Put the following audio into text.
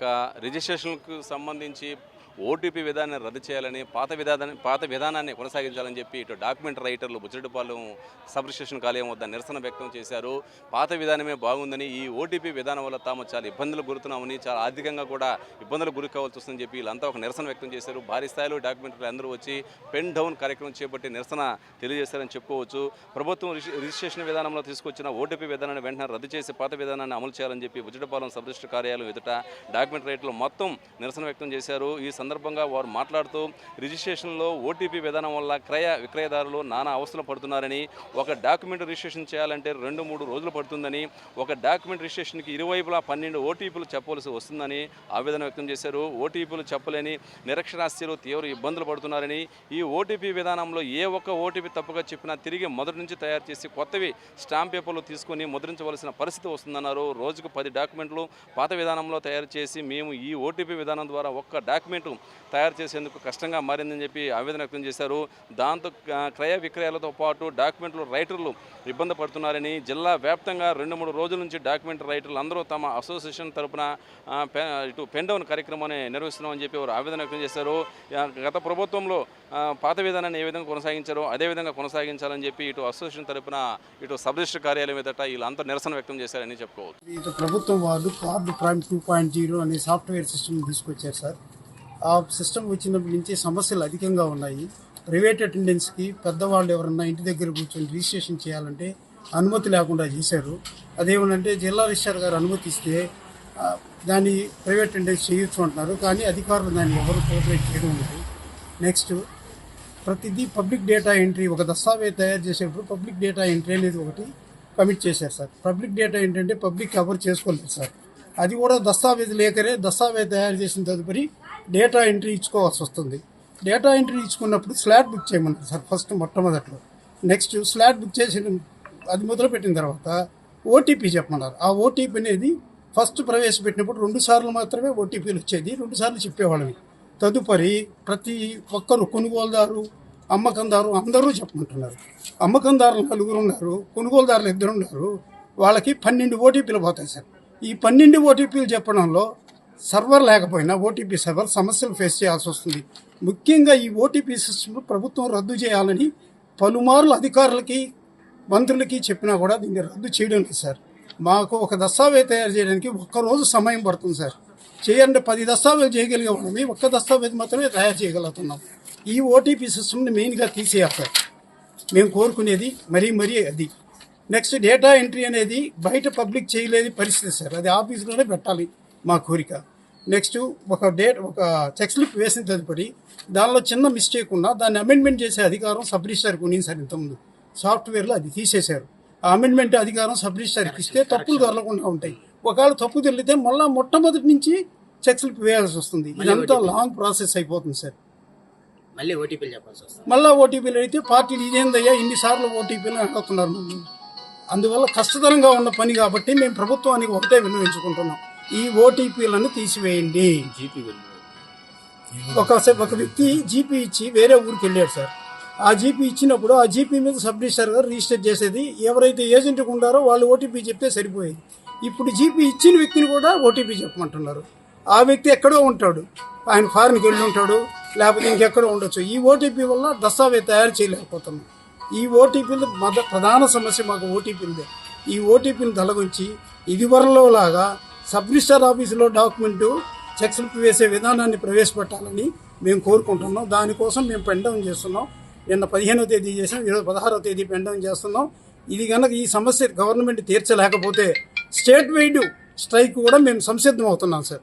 యొక్క రిజిస్ట్రేషన్కు సంబంధించి ఓటీపీ విధానాన్ని రద్దు చేయాలని పాత విధానాన్ని పాత విధానాన్ని కొనసాగించాలని చెప్పి ఇటు డాక్యుమెంట్ రైటర్లు బుచ్చడిపాలెం సబ్ రిజిస్ట్రేషన్ కాలేయం వద్ద నిరసన వ్యక్తం చేశారు. పాత విధానమే బాగుందని ఈ ఓటీపీ విధానం వల్ల తాము చాలా ఇబ్బందులు గురుతున్నామని చాలా ఆర్థికంగా కూడా ఇబ్బందులు గురి కావాల్సి వస్తుందని చెప్పి వీళ్ళంతా ఒక నిరసన వ్యక్తం చేశారు. భారీ స్థాయిలో డాక్యుమెంట్లు అందరూ వచ్చి పెన్ డౌన్ కార్యక్రమం చేపట్టి నిరసన తెలియజేశారని చెప్పుకోవచ్చు. ప్రభుత్వం రిజిస్ట్రేషన్ విధానంలో తీసుకొచ్చిన ఓటీపీ విధానాన్ని వెంటనే రద్దు చేసి పాత విధానాన్ని అమలు చేయాలని చెప్పి బుచ్చడిపాలెం సబ్ రిజిస్టర్ కార్యాలయం ఎదుట డాక్యుమెంట్ రేట్లు మొత్తం నిరసన వ్యక్తం చేశారు. ఈ సందర్భంగా వారు మాట్లాడుతూ రిజిస్ట్రేషన్లో ఓటీపీ విధానం వల్ల క్రయ విక్రయదారులు నానా అవస్థలు పడుతున్నారని ఒక డాక్యుమెంట్ రిజిస్ట్రేషన్ చేయాలంటే రెండు మూడు రోజులు పడుతుందని ఒక డాక్యుమెంట్ రిజిస్ట్రేషన్కి ఇరువైపులా పన్నెండు ఓటీపీలు చెప్పవలసి వస్తుందని ఆవేదన వ్యక్తం చేశారు. ఓటీపీలు చెప్పలేని నిరక్షరాస్యులు తీవ్ర ఇబ్బందులు పడుతున్నారని ఈ ఓటీపీ విధానంలో ఏ ఒక్క ఓటీపీ తప్పుగా చెప్పినా తిరిగి మొదటి నుంచి తయారు చేసి కొత్తవి స్టాంప్ పేపర్లు తీసుకొని ముద్రించవలసిన పరిస్థితి వస్తుందన్నారు. రోజుకు పది డాక్యుమెంట్లు పాత విధానంలో తయారు చేసి మేము ఈ ఓటీపీ విధానం ద్వారా ఒక్క డాక్యుమెంట్ తయారు చేసేందుకు కష్టంగా మారిందని చెప్పి ఆవేదన వ్యక్తం చేశారు. దాంతో క్రయ విక్రయాలతో పాటు డాక్యుమెంట్లు రైటర్లు ఇబ్బంది పడుతున్నారని జిల్లా వ్యాప్తంగా రెండు మూడు రోజుల నుంచి డాక్యుమెంట్ రైటర్లు అందరూ తమ అసోసియేషన్ తరపున ఇటు పెండౌన్ కార్యక్రమాన్ని నిర్వహిస్తున్నామని చెప్పి వారు ఆవేదన వ్యక్తం చేశారు. గత ప్రభుత్వంలో పాత విధానాన్ని ఏ విధంగా కొనసాగించారో అదే విధంగా కొనసాగించాలని చెప్పి ఇటు అసోసియేషన్ తరపున ఇటు సబ్ రిజిస్టర్ కార్యాలయం ఎదుట వీళ్ళంతా నిరసన వ్యక్తం చేశారని చెప్పుకోవచ్చు. ప్రభుత్వం వాళ్ళు card prime two point zero అనే సాఫ్ట్వేర్ సిస్టమ్ తీసుకొచ్చారు సార్. ఆ సిస్టమ్ వచ్చినప్పటి నుంచి సమస్యలు అధికంగా ఉన్నాయి. ప్రైవేట్ అటెండెన్స్కి పెద్దవాళ్ళు ఎవరన్నా ఇంటి దగ్గర కూర్చొని రిజిస్ట్రేషన్ చేయాలంటే అనుమతి లేకుండా చేశారు. అదేమంటే జిల్లా రిజిస్టర్ గారు అనుమతిస్తే దాన్ని ప్రైవేట్ అటెండెన్స్ చేయొచ్చు అంటున్నారు. కానీ అధికారులు దాన్ని ఎవరు కోఆపరేట్ చేయడం లేదు. నెక్స్ట్ ప్రతిదీ పబ్లిక్ డేటా ఎంట్రీ ఒక దస్తావేజ్ తయారు చేసేటప్పుడు పబ్లిక్ డేటా ఎంట్రీ అనేది ఒకటి కమిట్ చేశారు సార్. పబ్లిక్ డేటా ఏంటంటే పబ్లిక్ కవర్ చేసుకోలేదు సార్. అది కూడా దస్తావేజ్ లేకరే దస్తావేజ్ తయారు చేసిన తదుపరి డేటా ఎంట్రీ ఇచ్చుకోవాల్సి వస్తుంది. డేటా ఎంట్రీ ఇచ్చుకున్నప్పుడు స్లాట్ బుక్ చేయమంటారు సార్ ఫస్ట్ మొట్టమొదట్లో. నెక్స్ట్ స్లాట్ బుక్ చేసిన అది మొదలుపెట్టిన తర్వాత ఓటీపీ చెప్పమన్నారు. ఆ ఓటీపీ అనేది ఫస్ట్ ప్రవేశపెట్టినప్పుడు రెండు సార్లు మాత్రమే ఓటీపీలు వచ్చేది రెండు సార్లు చెప్పేవాళ్ళని తదుపరి ప్రతి ఒక్కరు కొనుగోలుదారు అమ్మకందారు అందరూ చెప్పమంటున్నారు. అమ్మకందారులు నలుగురు ఉన్నారు కొనుగోలుదారులు ఇద్దరు ఉన్నారు వాళ్ళకి పన్నెండు ఓటీపీలు పోతాయి సార్. ఈ పన్నెండు ఓటీపీలు చెప్పడంలో సర్వర్ లేకపోయినా ఓటీపీ సర్వర్ సమస్యలు ఫేస్ చేయాల్సి వస్తుంది. ముఖ్యంగా ఈ ఓటీపీ సిస్టమ్ను ప్రభుత్వం రద్దు చేయాలని పలుమార్లు అధికారులకి మంత్రులకి చెప్పినా కూడా దీన్ని రద్దు చేయడం లేదు సార్. మాకు ఒక దస్తావేజ్ తయారు చేయడానికి ఒక్కరోజు సమయం పడుతుంది సార్. చేయండి పది దస్తావేజ్ చేయగలిగే వాళ్ళని ఒక్క దస్తావేజ్ మాత్రమే తయారు చేయగలుగుతున్నాం. ఈ ఓటీపీ సిస్టమ్ని మెయిన్గా తీసేయాలి సార్. మేము కోరుకునేది మరీ మరీ అది. నెక్స్ట్ డేటా ఎంట్రీ అనేది బయట పబ్లిక్ చేయలేని పరిస్థితి సార్. అది ఆఫీస్లోనే పెట్టాలి మా కోరిక. నెక్స్ట్ ఒక డేట్ ఒక చెక్ స్లిప్ వేసిన తదుపరి దానిలో చిన్న మిస్టేక్ ఉన్నా దాన్ని అమెండ్మెంట్ చేసే అధికారం సబ్ రిజిస్టర్కి ఉంది సార్ ఇంతకుముందు. సాఫ్ట్వేర్లో అది తీసేశారు. ఆ అమెండ్మెంట్ అధికారం సబ్ రిజిస్టర్కి ఇస్తే తప్పులు దొరకకుండా ఉంటాయి. ఒకవేళ తప్పు తెలితే మళ్ళీ మొట్టమొదటి నుంచి చెక్ స్లిప్ వేయాల్సి వస్తుంది. ఇదంతా లాంగ్ ప్రాసెస్ అయిపోతుంది సార్. మళ్ళీ ఓటీపీలు చెప్పాల్సి వస్తుంది. మళ్ళా ఓటీపీలు అడిగితే పార్టీలు ఇదేందయ్యా ఇన్నిసార్లు ఓటీపీలు అడుగుతున్నారు. అందువల్ల కష్టతరంగా ఉన్న పని కాబట్టి మేము ప్రభుత్వానికి ఒకటే విన్నవించుకుంటున్నాం. ఈ ఓటీపీలను తీసివేయండి. ఒక ఒక వ్యక్తి జీపీ ఇచ్చి వేరే ఊరికి వెళ్ళాడు సార్. ఆ జీపీ ఇచ్చినప్పుడు ఆ జీపీ మీద సబ్ రిజిస్టర్ గారు రిజిస్టర్ చేసేది. ఎవరైతే ఏజెంట్కి ఉండారో వాళ్ళు ఓటీపీ చెప్తే సరిపోయేది. ఇప్పుడు జీపీ ఇచ్చిన వ్యక్తిని కూడా ఓటీపీ చెప్పమంటున్నారు. ఆ వ్యక్తి ఎక్కడో ఉంటాడు. ఆయన ఫారెన్కి వెళ్ళి ఉంటాడు. లేకపోతే ఇంకెక్కడో ఉండొచ్చు. ఈ ఓటీపీ వల్ల దస్తావేజ్ తయారు చేయలేకపోతున్నాం. ఈ ఓటీపీలు మద ప్రధాన సమస్య మాకు ఓటీపీలదే. ఈ ఓటీపీని తొలగించి ఇదివరలో లాగా సబ్ రిజిస్టర్ ఆఫీసులో డాక్యుమెంటు చెక్ స్లిప్ వేసే విధానాన్ని ప్రవేశపెట్టాలని మేము కోరుకుంటున్నాం. దానికోసం మేము పెండౌన్ చేస్తున్నాం. నిన్న పదిహేనో తేదీ చేసాం ఈరోజు పదహారో తేదీ పెండౌన్ చేస్తున్నాం. ఇది కనుక ఈ సమస్య గవర్నమెంట్ తీర్చలేకపోతే స్టేట్ వైడ్ స్ట్రైక్ కూడా మేము సంసిద్ధం అవుతున్నాం సార్.